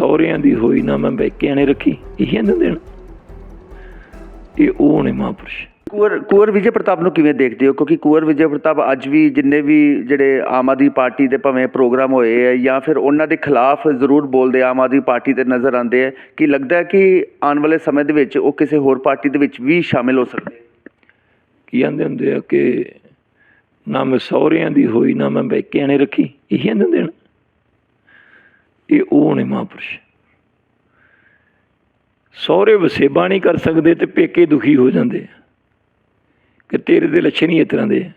ਸਹੁਰਿਆਂ ਦੀ ਹੋਈ ਨਾ ਮੈਂ ਬੈਕਿਆਂ ਨੇ ਰੱਖੀ ਇਹੀ ਇਹਨਾਂ ਦੇਣ ਇਹ ਉਹ ਨੇ ਮਹਾਂਪੁਰਸ਼। ਕੁਵਰ ਕੁਵਰ ਵਿਜੇ ਪ੍ਰਤਾਪ ਨੂੰ ਕਿਵੇਂ ਦੇਖਦੇ ਹੋ? ਕਿਉਂਕਿ ਕੁਵਰ ਵਿਜੇ ਪ੍ਰਤਾਪ ਅੱਜ ਵੀ ਜਿੰਨੇ ਵੀ ਜਿਹੜੇ ਆਮ ਆਦਮੀ ਪਾਰਟੀ ਦੇ ਭਾਵੇਂ ਪ੍ਰੋਗਰਾਮ ਹੋਏ ਹੈ ਜਾਂ ਫਿਰ ਉਹਨਾਂ ਦੇ ਖਿਲਾਫ ਜ਼ਰੂਰ ਬੋਲਦੇ ਆਮ ਆਦਮੀ ਪਾਰਟੀ ਤੇ ਨਜ਼ਰ ਆਉਂਦੇ ਹੈ ਕਿ ਲੱਗਦਾ ਕਿ ਆਉਣ ਵਾਲੇ ਸਮੇਂ ਦੇ ਵਿੱਚ ਉਹ ਕਿਸੇ ਹੋਰ ਪਾਰਟੀ ਦੇ ਵਿੱਚ ਵੀ ਸ਼ਾਮਿਲ ਹੋ ਸਕਦੇ। ਕੀ ਕਹਿੰਦੇ ਹੁੰਦੇ ਆ ਕਿ ਨਾ ਮੈਂ ਸਹੁਰਿਆਂ ਦੀ ਹੋਈ ਨਾ ਮੈਂ ਬੈਕਿਆਂ ਨੇ ਰੱਖੀ ਇਹੀ ਇਹਨਾਂ ਦੇਣ ਇਹ ਉਹ ਨੇ ਮਹਾਂਪੁਰਸ਼। ਸਹੁਰੇ ਵਸੇਬਾ ਨਹੀਂ ਕਰ ਸਕਦੇ ਤੇ ਪੇਕੇ ਦੁਖੀ ਹੋ ਜਾਂਦੇ ਕਿ ਤੇਰੇ ਦੇ ਲੱਛਣ ਹੀ ਇਸ ਤਰ੍ਹਾਂ ਦੇ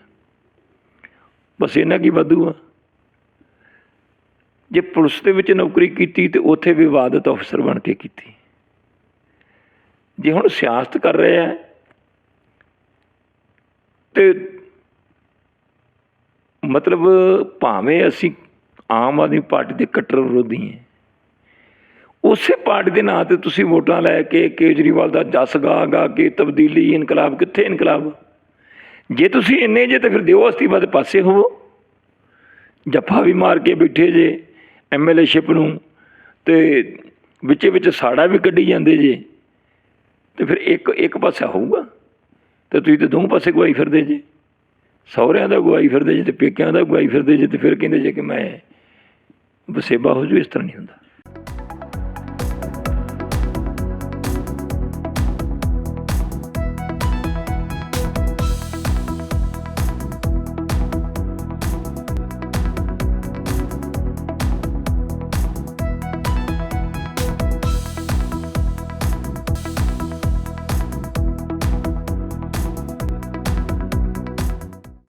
ਬਸ ਇਹਨਾਂ ਕੀ ਵਾਧੂ ਆ। ਜੇ ਪੁਲਿਸ ਦੇ ਵਿੱਚ ਨੌਕਰੀ ਕੀਤੀ ਤੇ ਉੱਥੇ ਵਿਵਾਦਤ ਅਫਸਰ ਬਣ ਕੇ ਕੀਤੀ। ਜੇ ਹੁਣ ਸਿਆਸਤ ਕਰ ਰਹੇ ਆ ਤੇ ਮਤਲਬ ਭਾਵੇਂ ਅਸੀਂ ਆਮ ਆਦਮੀ ਪਾਰਟੀ ਦੇ ਕੱਟਰ ਵਿਰੋਧੀ ਹਾਂ। ਉਸੇ ਪਾਰਟੀ ਦੇ ਨਾਂ ਤੇ ਤੁਸੀਂ ਵੋਟਾਂ ਲੈ ਕੇ ਕੇਜਰੀਵਾਲ ਦਾ ਜਸ ਗਾ ਗਾ ਕੇ ਤਬਦੀਲੀ, ਇਨਕਲਾਬ ਕਿੱਥੇ ਇਨਕਲਾਬ? ਜੇ ਤੁਸੀਂ ਇੰਨੇ ਜੇ ਤਾਂ ਫਿਰ ਦਿਓ ਅਸਤੀਫਾ ਦੇ ਪਾਸੇ ਹੋਵੋ। ਜੱਫਾ ਵੀ ਮਾਰ ਕੇ ਬੈਠੇ ਜੇ ਐਮਐਲਏ ਸ਼ਿਪ ਨੂੰ ਤੇ ਵਿੱਚੇ ਵਿੱਚ ਸਾੜਾ ਵੀ ਕੱਢੀ ਜਾਂਦੇ ਜੇ। ਤੇ ਫਿਰ ਇੱਕ ਇੱਕ ਪਾਸਾ ਹੋਊਗਾ। ਤੇ ਤੁਸੀਂ ਤੇ ਦੋਵੇਂ ਪਾਸੇ ਗਵਾਈ ਫਿਰਦੇ ਜੇ। ਸਹੁਰਿਆਂ ਦਾ ਗਵਾਈ ਫਿਰਦੇ ਜੇ ਤੇ ਪੇਕਿਆਂ ਦਾ ਗਵਾਈ ਫਿਰਦੇ ਜੇ ਤੇ ਫਿਰ ਕਹਿੰਦੇ ਜੇ ਕਿ ਮੈਂ ਵਸੇਬਾ ਹੋ ਜੂ ਇਸ ਤਰ੍ਹਾਂ ਨਹੀਂ ਹੁੰਦਾ